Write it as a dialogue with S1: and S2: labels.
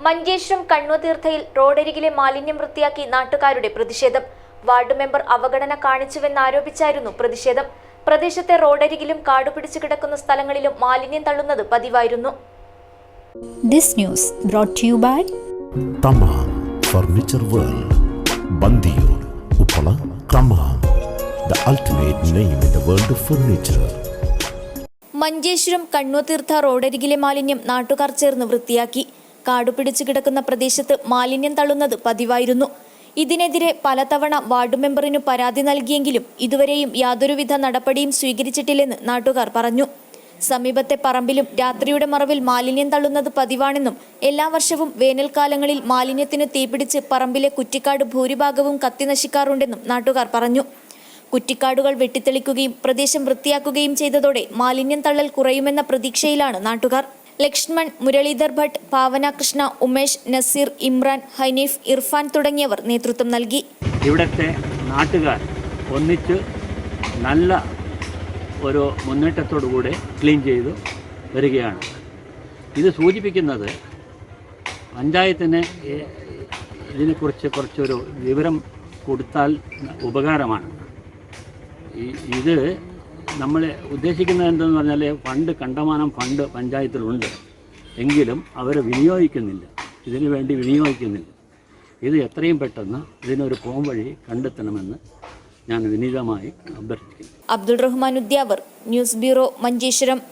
S1: മഞ്ചേശ്വരം കണ്ണുതീർത്ഥയിൽ റോഡരികിലെ മാലിന്യം വൃത്തിയാക്കി നാട്ടുകാരുടെ പ്രതിഷേധം. വാർഡ് മെമ്പർ അവഗണന കാണിച്ചുവെന്നാരോപിച്ചായിരുന്നു പ്രതിഷേധം. പ്രദേശത്തെ റോഡരികിലും കാടുപിടിച്ചു കിടക്കുന്ന സ്ഥലങ്ങളിലും മാലിന്യം തള്ളുന്നത് പതിവായിരുന്നു.
S2: This news brought to you by
S3: Thamam furniture world Bandiyur Uppala Thamam. The ultimate name in the world of furniture
S1: Manjeshwaram Kannutheertha റോഡരികിലെ മാലിന്യം നാട്ടുകാർ ചേർന്ന് വൃത്തിയാക്കി. കാടുപിടിച്ചു കിടക്കുന്ന പ്രദേശത്ത് മാലിന്യം തള്ളുന്നത് പതിവായിരുന്നു. ഇതിനെതിരെ പലതവണ വാർഡ് മെമ്പറിനു പരാതി നൽകിയെങ്കിലും ഇതുവരെയും യാതൊരുവിധ നടപടിയും സ്വീകരിച്ചിട്ടില്ലെന്ന് നാട്ടുകാർ പറഞ്ഞു. സമീപത്തെ പറമ്പിലും രാത്രിയുടെ മറവിൽ മാലിന്യം തള്ളുന്നത് പതിവാണെന്നും എല്ലാ വർഷവും വേനൽക്കാലങ്ങളിൽ മാലിന്യത്തിന് തീപിടിച്ച് പറമ്പിലെ കുറ്റിക്കാട് ഭൂരിഭാഗവും കത്തിനശിക്കാറുണ്ടെന്നും നാട്ടുകാർ പറഞ്ഞു. കുറ്റിക്കാടുകൾ വെട്ടിത്തെളിക്കുകയും പ്രദേശം വൃത്തിയാക്കുകയും ചെയ്തതോടെ മാലിന്യം തള്ളൽ കുറയുമെന്ന പ്രതീക്ഷയിലാണ് നാട്ടുകാർ. ലക്ഷ്മൺ മുരളീധർ ഭട്ട് പാവന കൃഷ്ണ ഉമേഷ് നസീർ ഇമ്രാൻ ഹനീഫ് ഇർഫാൻ തുടങ്ങിയവർ നേതൃത്വം നൽകി.
S4: ഇവിടുത്തെ നാട്ടുകാർ ഒന്നിച്ച് നല്ല ഒരു മുന്നേറ്റത്തോടുകൂടി ക്ലീൻ ചെയ്തു വരികയാണ്. ഇത് സൂചിപ്പിക്കുന്നത് പഞ്ചായത്തിന് ഇതിനെക്കുറിച്ച് കുറച്ചൊരു വിവരം കൊടുത്താൽ ഉപകാരമാണ്. ഇത് നമ്മൾ ഉദ്ദേശിക്കുന്നത് എന്തെന്ന് പറഞ്ഞാൽ ഫണ്ട് കണ്ടമാനം ഫണ്ട് പഞ്ചായത്തിലുണ്ട്. എങ്കിലും അവർ വിനിയോഗിക്കുന്നില്ല. ഇതിനു വേണ്ടി വിനിയോഗിക്കുന്നില്ല. ഇത് എത്രയും പെട്ടെന്ന് ഇതിനൊരു പോംവഴി കണ്ടെത്തണമെന്ന് ഞാൻ വിനീതമായി അഭ്യർത്ഥിക്കുന്നു.
S1: Abdul Rahman Udyavar news bureau Manjeshwaram.